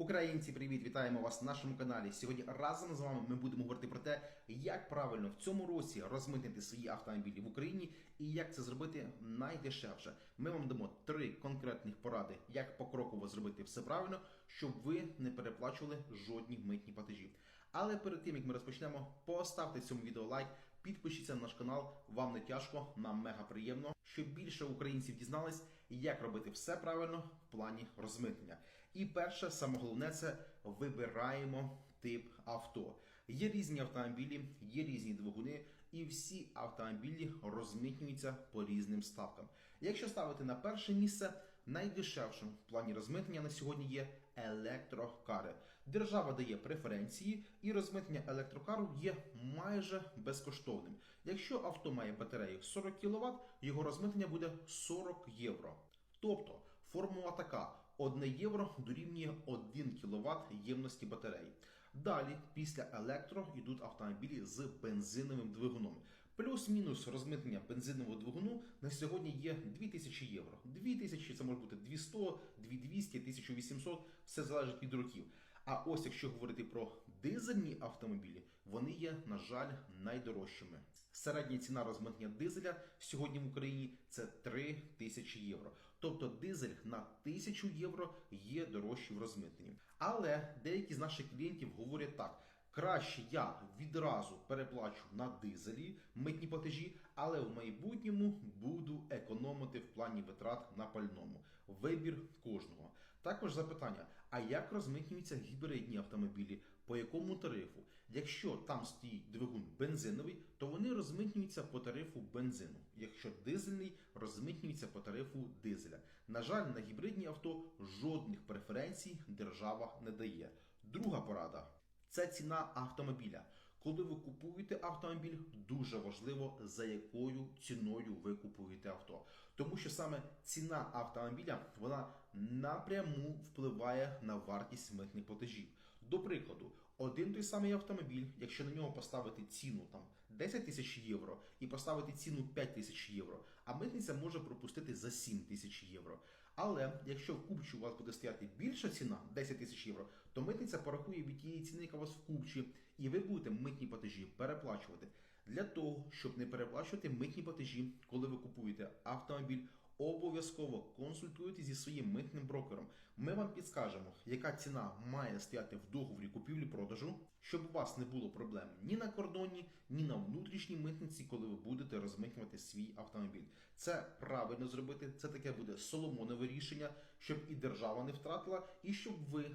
Українці, привіт! Вітаємо вас на нашому каналі. Сьогодні разом з вами ми будемо говорити про те, як правильно в цьому році розмитнити свої автомобілі в Україні і як це зробити найдешевше. Ми вам дамо три конкретних поради, як покроково зробити все правильно, щоб ви не переплачували жодні митні платежі. Але перед тим як ми розпочнемо, поставте цьому відео лайк, підпишіться на наш канал. Вам не тяжко, нам мега приємно, щоб більше українців дізнались, як робити все правильно в плані розмитнення. І перше, саме головне, це вибираємо тип авто. Є різні автомобілі, є різні двигуни, і всі автомобілі розмитнюються по різним ставкам. Якщо ставити на перше місце, найдешевшим в плані розмитнення на сьогодні є електрокари. Держава дає преференції, і розмитнення електрокару є майже безкоштовним. Якщо авто має батарею 40 кВт, його розмитнення буде 40 євро. Тобто формула така: 1 євро дорівнює 1 кВт ємності батареї. Далі, після електро, йдуть автомобілі з бензиновим двигуном. Плюс-мінус розмитнення бензинового двигуну на сьогодні є 2000 євро. 2000 це може бути 200, 2200, 1800, все залежить від років. А ось якщо говорити про дизельні автомобілі, вони є, на жаль, найдорожчими. Середня ціна розмитнення дизеля сьогодні в Україні це 3 тисячі євро. Тобто дизель на 1000 євро є дорожчий в розмитненні. Але деякі з наших клієнтів говорять так. Краще я відразу переплачу на дизелі митні платежі, але в майбутньому буду економити в плані витрат на пальному. Вибір кожного. Також запитання: а як розмитнюються гібридні автомобілі? По якому тарифу? Якщо там стоїть двигун бензиновий, то вони розмитнюються по тарифу бензину. Якщо дизельний, розмитнюється по тарифу дизеля. На жаль, на гібридні авто жодних преференцій держава не дає. Друга порада. Це ціна автомобіля. Коли ви купуєте автомобіль, дуже важливо за якою ціною ви купуєте авто. Тому що саме ціна автомобіля вона напряму впливає на вартість митних платежів. До прикладу, один той самий автомобіль, якщо на нього поставити ціну там 10 тисяч євро і поставити ціну 5 тисяч євро, а митниця може пропустити за 7 тисяч євро. Але якщо в купчі у вас буде стояти більша ціна 10 тисяч євро, то митниця порахує від тієї ціни, яка у вас в купчі, і ви будете митні платежі переплачувати. Для того, щоб не переплачувати митні платежі, коли ви купуєте автомобіль, обов'язково консультуйтесь зі своїм митним брокером. Ми вам підскажемо, яка ціна має стояти в договорі купівлі-продажу, щоб у вас не було проблем ні на кордоні, ні на внутрішній митниці, коли ви будете розмитнювати свій автомобіль. Це правильно зробити. Це таке буде соломонове рішення, щоб і держава не втратила, і щоб ви